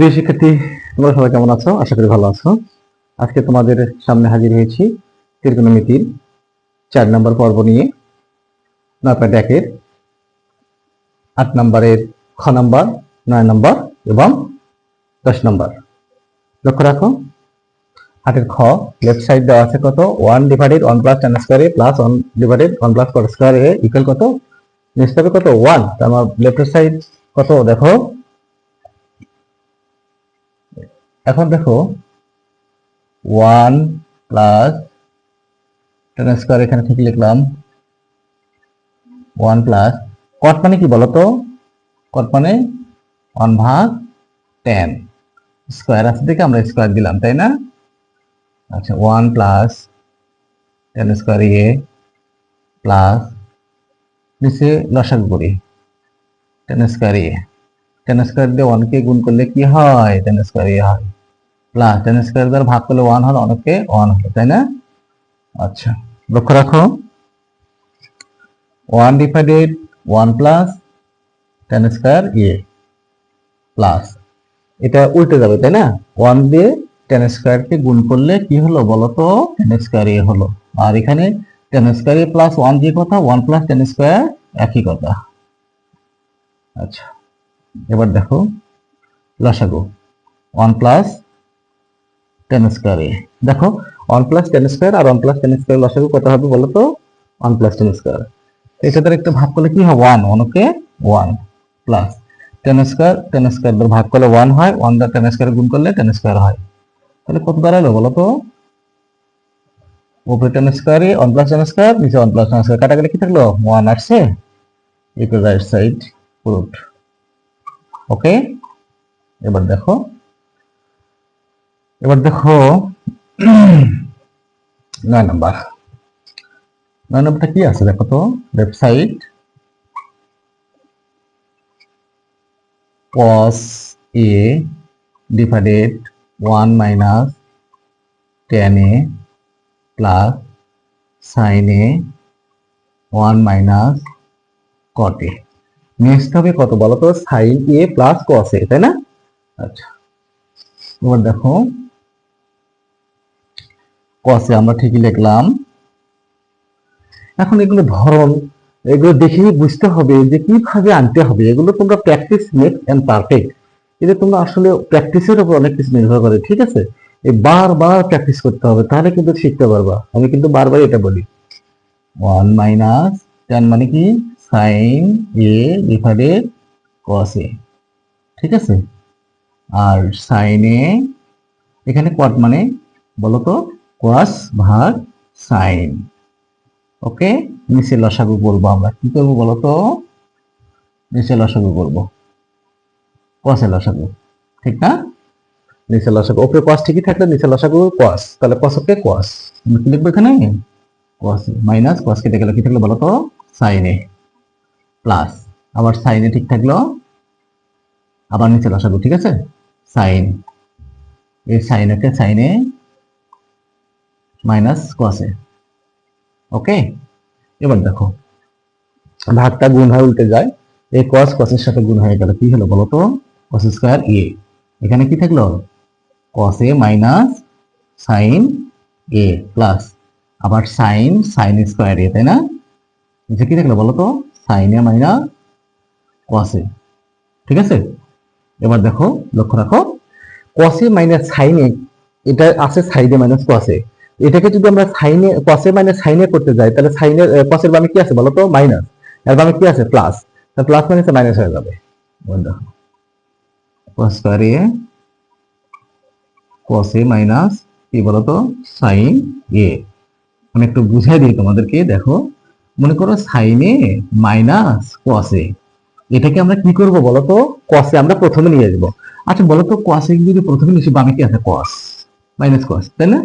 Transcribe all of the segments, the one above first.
প্রিয় শিক্ষার্থী, তোমরা সবাই কেমন আছো? আশা করি ভালো আছো। আজকে তোমাদের সামনে হাজির হয়েছি ত্রিকোণমিতির চার নম্বর পর্ব নিয়ে, নয় পয়েন্ট একের। আট নম্বরের খ নম্বর, নয় নম্বর এবং দশ নম্বর। লক্ষ্য রাখো, আটের খ লেফট সাইড দেওয়া আছে কত? One divided one plus tan square plus one divided one plus cot square equal কত? হবে কত? ওয়ান আমার লেফট সাইড কত? দেখো এখন দেখো ওয়ান প্লাস টেন স্কোয়ার এখানে ঠিক লিখলাম ওয়ান প্লাস কট মানে কি বলতো? কট মানে ওয়ান ভাগ টেন স্কোয়ার আছে দেখে আমরা স্কোয়ার দিলাম, তাই না? আচ্ছা one plus tan square A plus নিচে লসাগু করি tan square A. Tan square দিয়ে ওয়ানকে গুণ করলে কি হয়? টেন স্কোয়ার এ হয়। প্লাস টেন স্কোয়ার দ্বারা ভাগ করলে ওয়ান হলো অনেকে ওয়ান হলো, তাই না? আচ্ছা লক্ষ্য রাখো। One divided one plus tan square A plus এটা উল্টে যাবে, তাই না? ওয়ান দিয়ে টেন স্কোয়ারকে গুণ করলে কি হলো বলতো? টেন স্কোয়ার এ হলো। আর এখানে tan square A plus one যে কথা ওয়ান প্লাস টেন স্কোয়ার একই কথা। আচ্ছা এবার দেখো, লসাগু। ওয়ান প্লাস টেন স্কোয়ার দেখো ওয়ান প্লাস টেন স্কোয়ার আর ওয়ান প্লাস টেন স্কোয়ার লসাগু কত হবে বলো তো? ওয়ান প্লাস টেন স্কোয়ার এটা দ্বারা একটু ভাগ করলে কি হয় ওয়ান ওয়ানকে one plus tan square tan square ভাগ করলে ওয়ান হয় ওয়ান দ্বারা টেন স্কোয়ার গুণ করলে টেন স্কোয়ার হয়। তাহলে কত দাঁড়াল বলো তো? উপরে tan square one plus tan square নিচে ওয়ান প্লাস টেন স্কোয়ার কাটাকাটি কি থাকল? ওয়ান আসছে? Equal right side root okay এবার দেখো। এবার দেখো, নয় নাম্বার। নয় নাম্বারটা কি আছে দেখো তো? Side cos a divided 1 minus tan a plus sin a 1 minus cot a next হবে কত বলো তো সাইন এ প্লাস কস এ তাই না? আচ্ছা। এবার দেখো কসে আমরা ঠিকই লিখলাম। এখন এগুলো ধরন, এগুলো দেখেই বুঝতে হবে যে কীভাবে আনতে হবে। এগুলো তোমরা প্র্যাকটিস মেক এন্ড পারফেক্ট এটা তোমরা আসলে প্র্যাকটিসের উপর অনেক কিছু নির্ভর করে, ঠিক আছে? এই বারবার প্র্যাকটিস করতে হবে, তাহলে কিন্তু শিখতে পারবা। আমি কিন্তু বারবার এটা বলি। ওয়ান মাইনাস টেন মানে কি? সাইন এ ডিভাইডেড কস এ ঠিক আছে? আর সাইন এখানে কট মানে বলতো কস ভাগ সাইন ওকে নিচে লসাগু বলব আমরা। কি করব বলতো নিচে লসাগু করব। কসে লসাগু। ঠিক না? নিচে লসাগু। ওপরে কস ঠিকই থাকলে নিচে লসাগু কস তাহলে কস ওকে কস আমরা কি লিখব এখানে? কস মাইনাস কস কেটে গেলে কি থাকল বলতো সাইনে প্লাস আবার সাইনে ঠিক থাকল? আবার নিচে লসাগু, ঠিক আছে? সাইন এই সাইনকে সাইনে মাইনাস কসে ওকে? এবার দেখো, ভাগটা গুণ হয়ে উল্টে যায়। এই কস কসের সাথে গুণ হয়ে গেল কি হলো বলো তো? কস স্কোয়ার এ এখানে কি থাকল? Cos minus sine A plus আবার সাইন সাইন স্কোয়ার এ তাই না? যে কি থাকল বলো তো? সাইন এ মাইনাস কস ঠিক আছে? এবার দেখো, লক্ষ্য রাখো। কস মাইনাস সাইন এটা আছে সাইডে মাইনাস কস এটাকে যদি আমরা সাইনে কসে মাইনাস সাইনে করতে যাই, তাহলে সাইনের কসের বামে কি আছে বলো তো মাইনাস এর বামে কি আছে? প্লাস প্লাস মাইনাসে মাইনাস হয়ে যাবে। দেখো কস এ কসে মাইনাস কি বলতো? Sine A. আমি একটু বুঝাই দিই তোমাদেরকে, দেখো। মনে করো সাইনে মাইনাস কসে এটাকে আমরা কি করব বলতো? কসে আমরা প্রথমে নিয়ে আসব। আচ্ছা বলো বলতো কসে যদি প্রথমে নিচ্ছি বামে কি আছে? কস মাইনাস কস তাই না?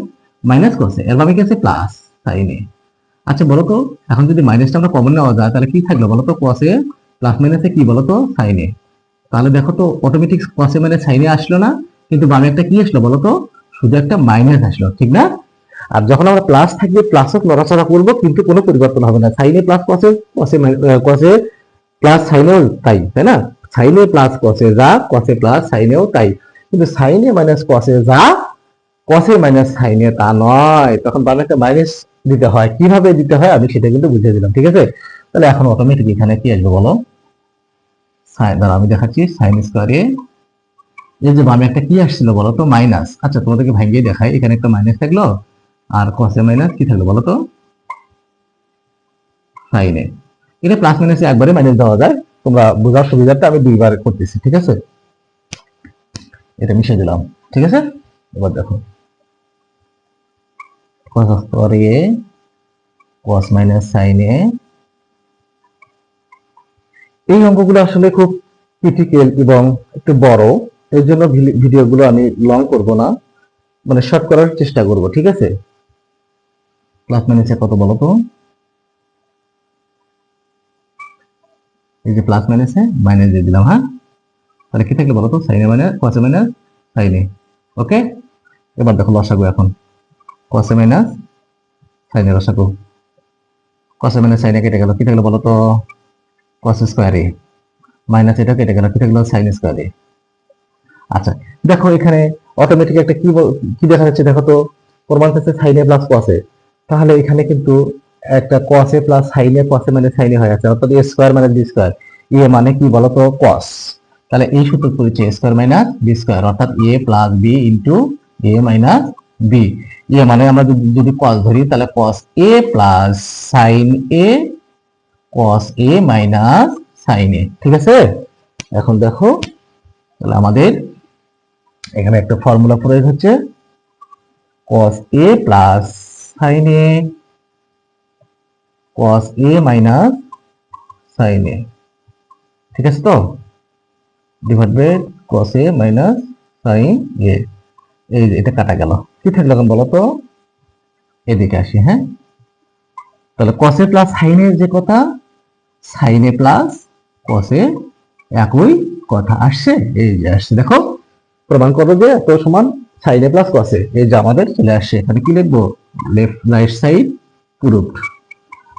মাইনাস কসে এর কি আছে? প্লাস সাইনে আচ্ছা বলো তো এখন যদি মাইনাসটা আমরা কমন নেওয়া যায়, তাহলে কি থাকল বলো তো কসে প্লাস মাইনাসে কি বলো তো সাইনে তাহলে দেখো তো অটোমেটিক কসে মানে সাইনে আসলো না, কিন্তু বামে একটা কি আসলো বলো তো শুধু একটা মাইনাস আসলো, ঠিক না? আর যখন আমরা প্লাস থাকবে প্লাসও নড়াচড়া করব, কিন্তু কোনো পরিবর্তন হবে না। সাইনে প্লাস কসে কসে কসে প্লাস সাইনেও তাই তাই না? সাইনে প্লাস কসে যা কসে প্লাস সাইনেও তাই। কিন্তু সাইনে মাইনাস কসে যা কসে মাইনাস সাইনে তা নয়। তখন বানাকে মাইনাস দিতে হয়। কীভাবে দিতে হয় আমি সেটা কিন্তু বুঝিয়ে দিলাম, ঠিক আছে? তাহলে এখন অটোমেটিক এখানে কি আসবে বলো? আমি দেখাচ্ছি সাইন স্কোয়ারে এই যে বামে একটা কি আসছিল বলো তো? মাইনাস আচ্ছা তোমাদেরকে ভাঙিয়ে দেখাই, এখানে একটা মাইনাস থাকল, আর কসে মাইনাস কি থাকল বলো তো? সাইনে এটা প্লাস মাইনাসে একবারে মাইনাস দেওয়া যায়। তোমরা বোঝার সুবিধাটা আমি দুইবার করতেছি, ঠিক আছে? এটা মিশে দিলাম, ঠিক আছে? এবার দেখো। Cos square A cos minus sine A এই অঙ্কগুলো আসলে খুব ক্রিটিক্যাল এবং একটু বড়। এর জন্য ভিডিওগুলো আমি লং করব না। মানে শর্ট করার চেষ্টা করব, ঠিক আছে? প্লাস মাইনাসে কত বলো তো? এই যে প্লাস মাইনাসে মাইনাস দিয়ে দিলাম হ্যাঁ? তাহলে কি থাকলে বলো তো? সাইনে মাইনাস কসে মাইনাস সাইনে ওকে এবার দেখো, লসাগু এখন। কসে মাইনাস কেটে গেল? কি থাকল বলো তো? মাইনাস এটা কেটে গেল? কি থাকল আচ্ছা দেখো এখানে অটোমেটিক একটা কি কি দেখা যাচ্ছে দেখো তো? প্রমাণ প্লাস তাহলে এখানে কিন্তু একটা কসে প্লাস মানে হয়ে আছে অর্থাৎ স্কোয়ার মানে বি স্কোয়ার এ মানে কি বলতো কস তাহলে এই সূত্র পরিচয় স্কোয়ার মাইনাস বি স্কোয়ার অর্থাৎ A plus B into A minus B এ মানে আমরা যদি- কস ধরি, তাহলে cos A plus sine A cos A minus sine A ঠিক আছে? এখন দেখো, তাহলে আমাদের এখানে একটা ফর্মুলা প্রয়োগ হচ্ছে, cos a plus sin a, cos a minus sin a, ঠিক আছে তো? Divide by cos a minus sin a, এই এটা কাটা গেল। কি থাকল এখন বলো তো? এদিকে আসি হ্যাঁ? তাহলে a প্লাস a যে কথা a প্লাস a একই কথা আসছে। এই যে আসছে, দেখো, প্রমাণ করো যে এত সমান সাইনে প্লাস কসে এই যে আমাদের চলে আসছে। এখানে কি লিখব? লেফট রাইট সাইড প্রুফড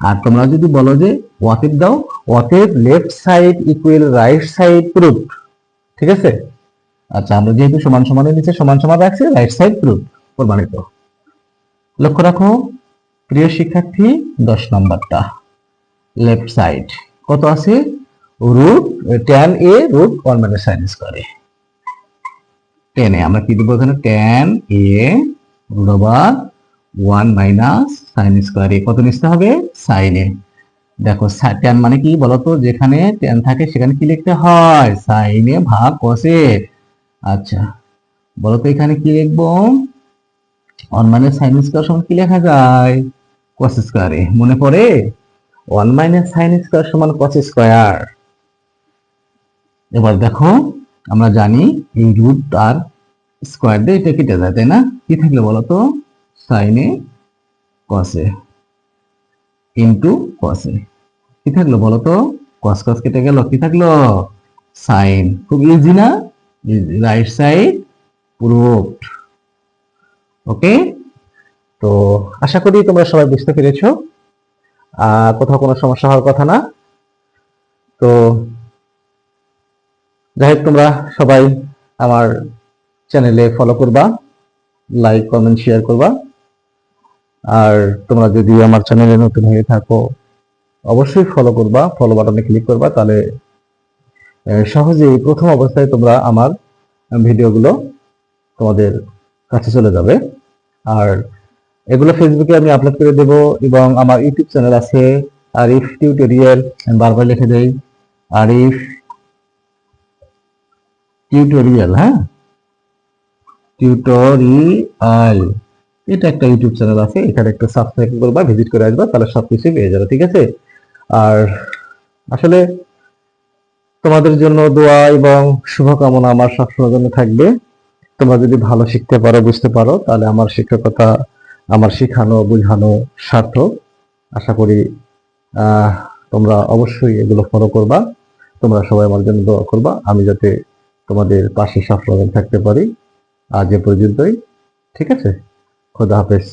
আর তোমরা যদি বলো যে অতএব দাও অতএব left side equal right side proofed ঠিক আছে? আচ্ছা আমরা যেহেতু সমান সমানের নিচে সমান সমান রাখছি রাইট সাইড প্রুফ প্রমাণিত। লক্ষ্য রাখো, প্রিয় শিক্ষার্থী, দশ নম্বরটা। লেফট সাইড কত আছে? Root tan A root one minus sine স্কোয়ারে টেন এ আমরা কি দেবো এখানে? Tan A root over one minus sine square কত নিতে হবে? সাইন এ দেখো টেন মানে কি বলতো? যেখানে টেন থাকে, সেখানে কি লিখতে হয়? সাইন ভাগ কসে আচ্ছা বলতো এখানে কি লিখব? ওয়ান মাইনাস সাইন স্কোয়ার সমান কি লেখা যায়? কস স্কোয়ারে মনে পড়ে? ওয়ান মাইনাস সাইন স্কোয়ার সমান কস স্কোয়ার এবার দেখো, আমরা জানি এই রুট আর স্কোয়ার দিয়ে এটা কেটে যায়, তাই না? কি থাকলে বলো তো সাইনে কসে ইন্টু কসে কি থাকল বলো তো কস কস কেটে গেল, কি থাকল? সাইন খুব ইজি না? Right side proofed okay? তো আশা করি তোমরা সবাই বুঝতে পেরেছ। কোথাও কোনো সমস্যা হওয়ার কথা না। তো যাই হোক, তোমরা সবাই আমার চ্যানেলে ফলো করবা লাইক কমেন্ট শেয়ার করবা। আর তোমরা যদি আমার চ্যানেলে নতুন হয়ে থাকো, অবশ্যই ফলো করবা। ফলো বাটনে ক্লিক করবা, তাহলে সহজেই প্রথম অবস্থায় তোমরা আমার ভিডিওগুলো তোমাদের কাছে চলে যাবে। আর এগুলো ফেসবুকে আমি আপলোড করে দেব এবং আমার ইউটিউব চ্যানেল আছে। আরিফ টিউটোরিয়াল আমি বারবার লিখে দেই। আরিফ টিউটোরিয়াল হ্যাঁ? টিউটোরিয়াল এটা একটা ইউটিউব চ্যানেল আছে। এখানে একটা সাবস্ক্রাইব করবা ভিজিট করে আসবা, তাহলে সব সবকিছু পেয়ে যাবে, ঠিক আছে? আর আসলে তোমাদের জন্য দোয়া এবং শুভকামনা আমার সবসময় জন্য থাকবে। তোমরা যদি ভালো শিখতে পারো, বুঝতে পারো, তাহলে আমার শিক্ষকতা, আমার শিখানো, বোঝানো সার্থক। আশা করি তোমরা অবশ্যই এগুলো ফলো করবা। তোমরা সবাই আমার জন্য দোয়া করবা। আমি যাতে তোমাদের পাশে সবসময় থাকতে পারি। আজ এ পর্যন্তই। ঠিক আছে? খোদা হাফেজ।